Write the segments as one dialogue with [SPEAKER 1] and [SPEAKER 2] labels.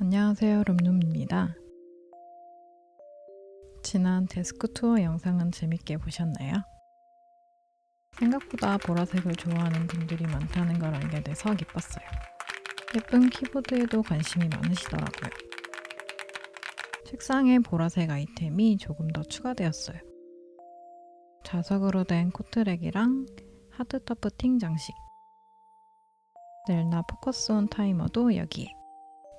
[SPEAKER 1] 안녕하세요, 룸룸입니다. 지난 데스크 투어 영상은 재밌게 보셨나요? 생각보다 보라색을 좋아하는 분들이 많다는 걸 알게 돼서 기뻤어요. 예쁜 키보드에도 관심이 많으시더라고요. 책상에 보라색 아이템이 조금 더 추가되었어요. 자석으로 된 코트랙이랑 하드 터프팅 장식, 넬나 포커스 온 타이머도 여기에.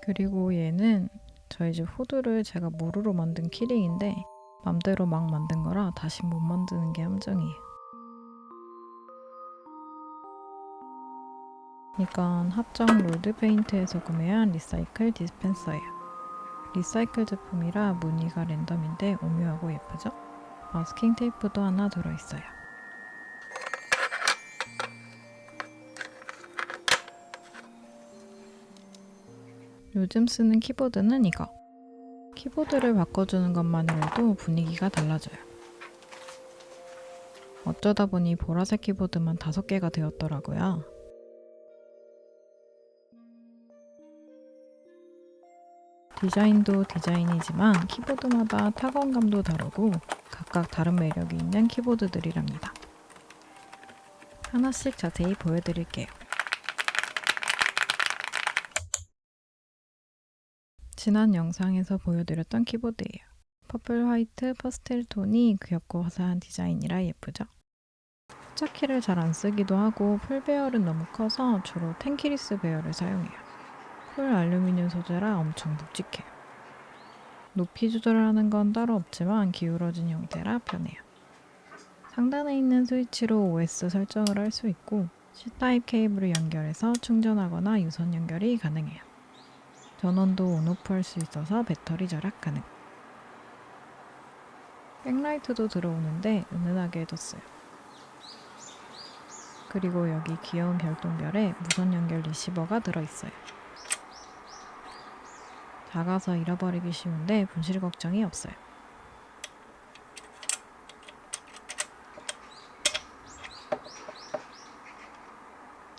[SPEAKER 1] 그리고 얘는 저희 집 후드를 제가 모루로 만든 키링인데 맘대로 막 만든 거라 다시 못 만드는 게 함정이에요. 이건 합정 롤드 페인트에서 구매한 리사이클 디스펜서예요. 리사이클 제품이라 무늬가 랜덤인데 오묘하고 예쁘죠? 마스킹 테이프도 하나 들어있어요. 요즘 쓰는 키보드는 이거. 키보드를 바꿔주는 것만으로도 분위기가 달라져요. 어쩌다 보니 보라색 키보드만 다섯 개가 되었더라고요. 디자인도 디자인이지만 키보드마다 타건감도 다르고 각각 다른 매력이 있는 키보드들이랍니다. 하나씩 자세히 보여드릴게요. 지난 영상에서 보여드렸던 키보드예요. 퍼플 화이트 퍼스텔 톤이 귀엽고 화사한 디자인이라 예쁘죠? 숫자키를 잘 안 쓰기도 하고 풀 배열은 너무 커서 주로 텐키리스 배열을 사용해요. 풀 알루미늄 소재라 엄청 묵직해요. 높이 조절을 하는 건 따로 없지만 기울어진 형태라 편해요. 상단에 있는 스위치로 OS 설정을 할 수 있고 C타입 케이블을 연결해서 충전하거나 유선 연결이 가능해요. 전원도 온오프 할 수 있어서 배터리 절약 가능. 백라이트도 들어오는데 은은하게 해뒀어요. 그리고 여기 귀여운 별똥별에 무선 연결 리시버가 들어있어요. 작아서 잃어버리기 쉬운데 분실 걱정이 없어요.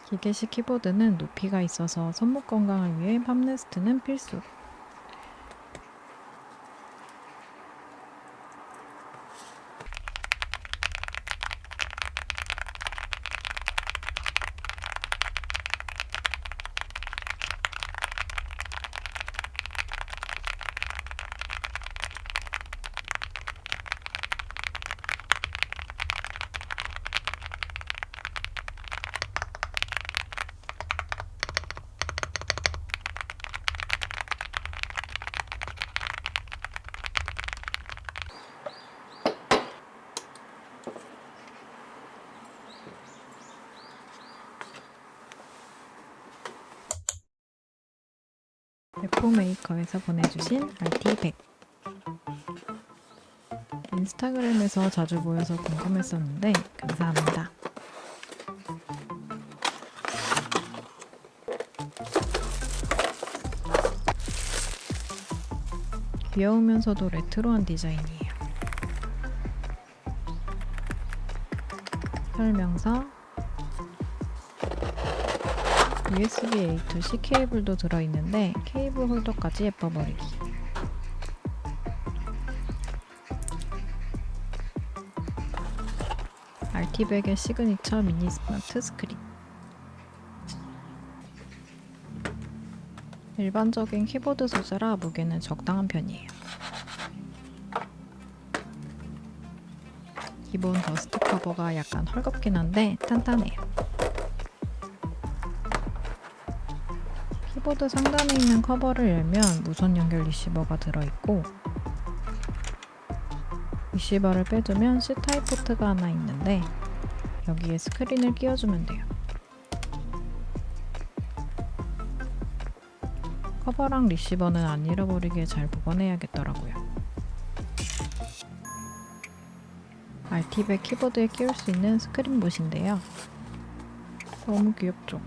[SPEAKER 1] 기계식 키보드는 높이가 있어서 손목 건강을 위해 팜레스트는 필수. 에포 메이커에서 보내주신 RT100 인스타그램에서 자주 보여서 궁금했었는데 감사합니다. 귀여우면서도 레트로한 디자인이에요. 설명서 USB A to C 케이블도 들어있는데 케이블 홀더까지 예뻐버리기. RT100의 시그니처 미니 스마트 스크린. 일반적인 키보드 소재라 무게는 적당한 편이에요. 기본 더스트 커버가 약간 헐겁긴 한데 탄탄해요. 키보드 상단에 있는 커버를 열면 무선 연결 리시버가 들어있고 리시버를 빼주면 C타입 포트가 하나 있는데 여기에 스크린을 끼워주면 돼요. 커버랑 리시버는 안 잃어버리게 잘 보관해야겠더라고요. RT백 키보드에 끼울 수 있는 스크린 봇인데요. 너무 귀엽죠?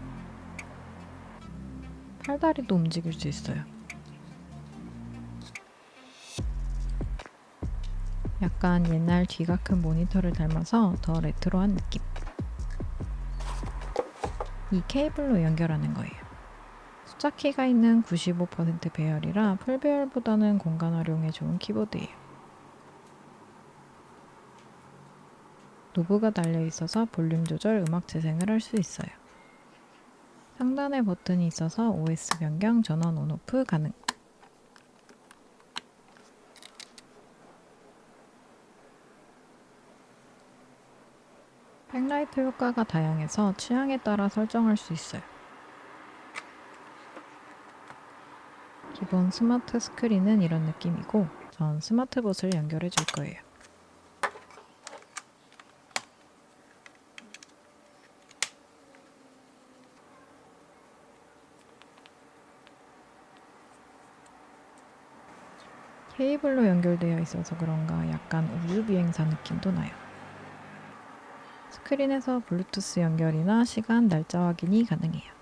[SPEAKER 1] 팔다리도 움직일 수 있어요. 약간 옛날 뒤가 큰 모니터를 닮아서 더 레트로한 느낌. 이 케이블로 연결하는 거예요. 숫자 키가 있는 95% 배열이라 풀 배열보다는 공간 활용에 좋은 키보드예요. 노브가 달려 있어서 볼륨 조절, 음악 재생을 할 수 있어요. 상단에 버튼이 있어서 OS 변경, 전원 온오프 가능. 백라이트 효과가 다양해서 취향에 따라 설정할 수 있어요. 기본 스마트 스크린은 이런 느낌이고 전 스마트봇을 연결해 줄 거예요. 케이블로 연결되어 있어서 그런가 약간 우주 비행사 느낌도 나요. 스크린에서 블루투스 연결이나 시간, 날짜 확인이 가능해요.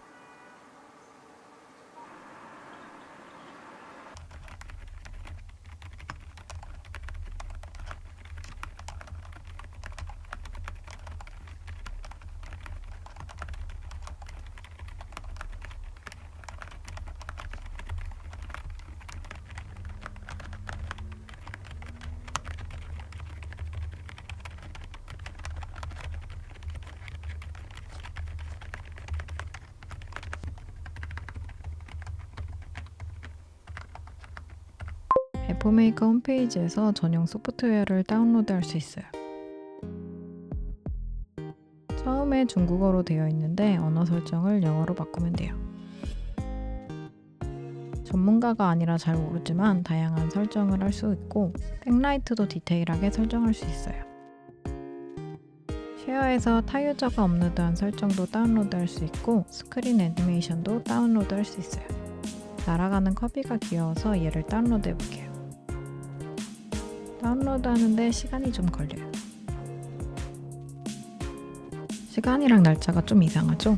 [SPEAKER 1] 애플메이커 홈페이지에서 전용 소프트웨어를 다운로드할 수 있어요. 처음에 중국어로 되어 있는데 언어 설정을 영어로 바꾸면 돼요. 전문가가 아니라 잘 모르지만 다양한 설정을 할 수 있고 백라이트도 디테일하게 설정할 수 있어요. 쉐어에서 타유저가 업로드한 설정도 다운로드할 수 있고 스크린 애니메이션도 다운로드할 수 있어요. 날아가는 커비가 귀여워서 얘를 다운로드 해볼게요. 다운로드 하는데 시간이 좀 걸려요. 시간이랑 날짜가 좀 이상하죠?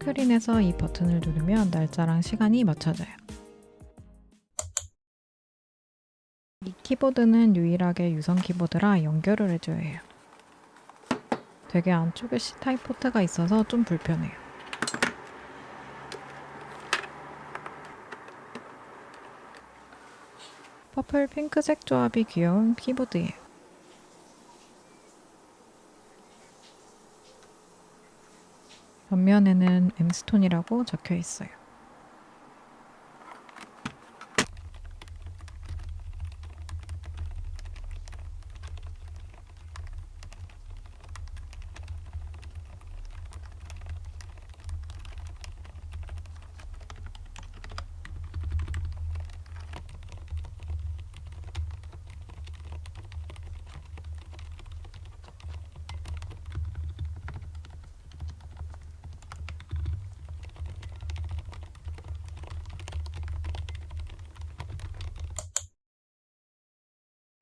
[SPEAKER 1] 스크린에서 이 버튼을 누르면 날짜랑 시간이 맞춰져요. 이 키보드는 유일하게 유선 키보드라 연결을 해줘야 해요. 되게 안쪽에 C타입 포트가 있어서 좀 불편해요. 퍼플 핑크색 조합이 귀여운 키보드예요. 전면에는 엠스톤이라고 적혀 있어요.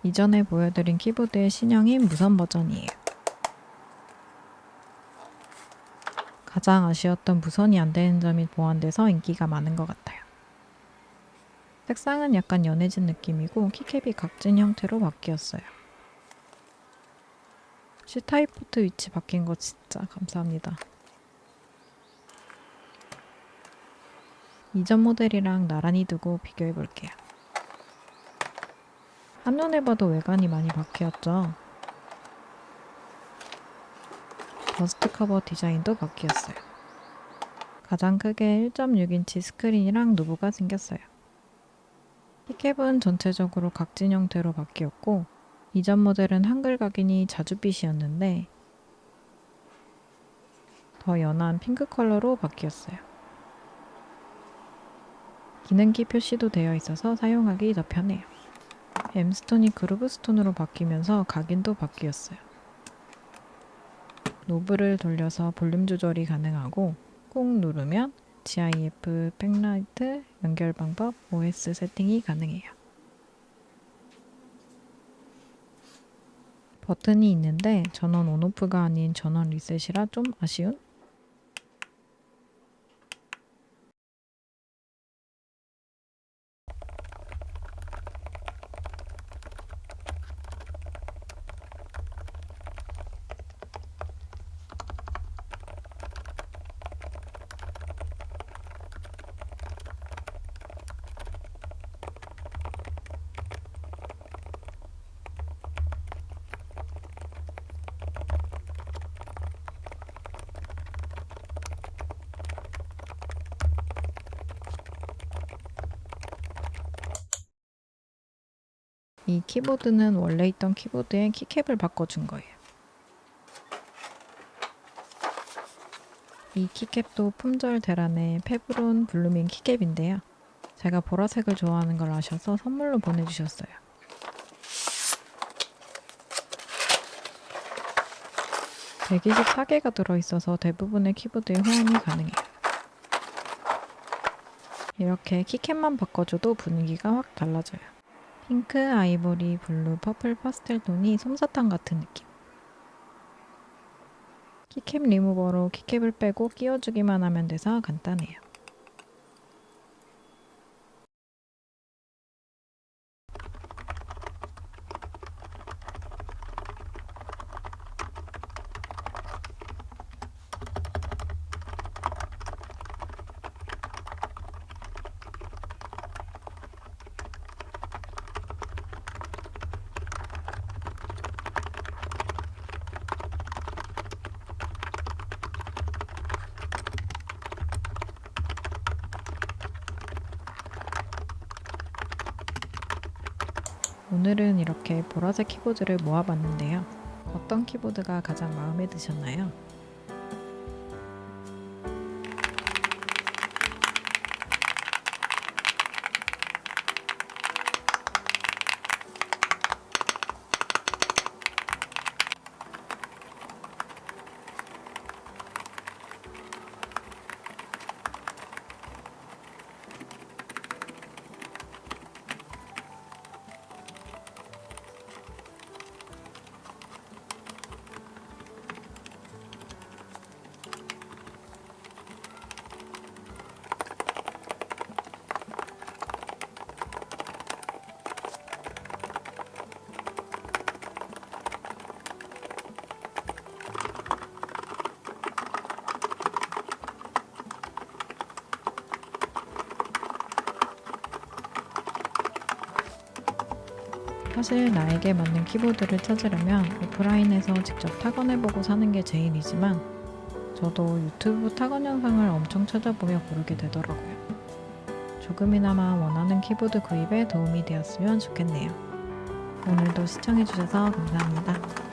[SPEAKER 1] 이전에 보여드린 키보드의 신형인 무선 버전이에요. 가장 아쉬웠던 무선이 안 되는 점이 보완돼서 인기가 많은 것 같아요. 색상은 약간 연해진 느낌이고 키캡이 각진 형태로 바뀌었어요. C타입 포트 위치 바뀐 거 진짜 감사합니다. 이전 모델이랑 나란히 두고 비교해 볼게요. 한눈에 봐도 외관이 많이 바뀌었죠. 버스트 커버 디자인도 바뀌었어요. 가장 크게 1.6인치 스크린이랑 누브가 생겼어요. 키캡은 전체적으로 각진 형태로 바뀌었고 이전 모델은 한글 각인이 자주빛이었는데 더 연한 핑크 컬러로 바뀌었어요. 기능키 표시도 되어 있어서 사용하기 더 편해요. 엠스톤이 그루브스톤으로 바뀌면서 각인도 바뀌었어요. 노브를 돌려서 볼륨 조절이 가능하고 꾹 누르면 GIF, 백라이트, 연결 방법, OS 세팅이 가능해요. 버튼이 있는데 전원 온오프가 아닌 전원 리셋이라 좀 아쉬운? 이 키보드는 원래 있던 키보드에 키캡을 바꿔준 거예요. 이 키캡도 품절 대란의 페브론 블루밍 키캡인데요. 제가 보라색을 좋아하는 걸 아셔서 선물로 보내주셨어요. (124개가) 들어있어서 대부분의 키보드에 호환이 가능해요. 이렇게 키캡만 바꿔줘도 분위기가 확 달라져요. 핑크, 아이보리, 블루, 퍼플, 파스텔 톤이 솜사탕 같은 느낌. 키캡 리무버로 키캡을 빼고 끼워주기만 하면 돼서 간단해요. 오늘은 이렇게 보라색 키보드를 모아봤는데요. 어떤 키보드가 가장 마음에 드셨나요? 사실 나에게 맞는 키보드를 찾으려면 오프라인에서 직접 타건해보고 사는 게 제일이지만 저도 유튜브 타건 영상을 엄청 찾아보며 고르게 되더라고요. 조금이나마 원하는 키보드 구입에 도움이 되었으면 좋겠네요. 오늘도 시청해주셔서 감사합니다.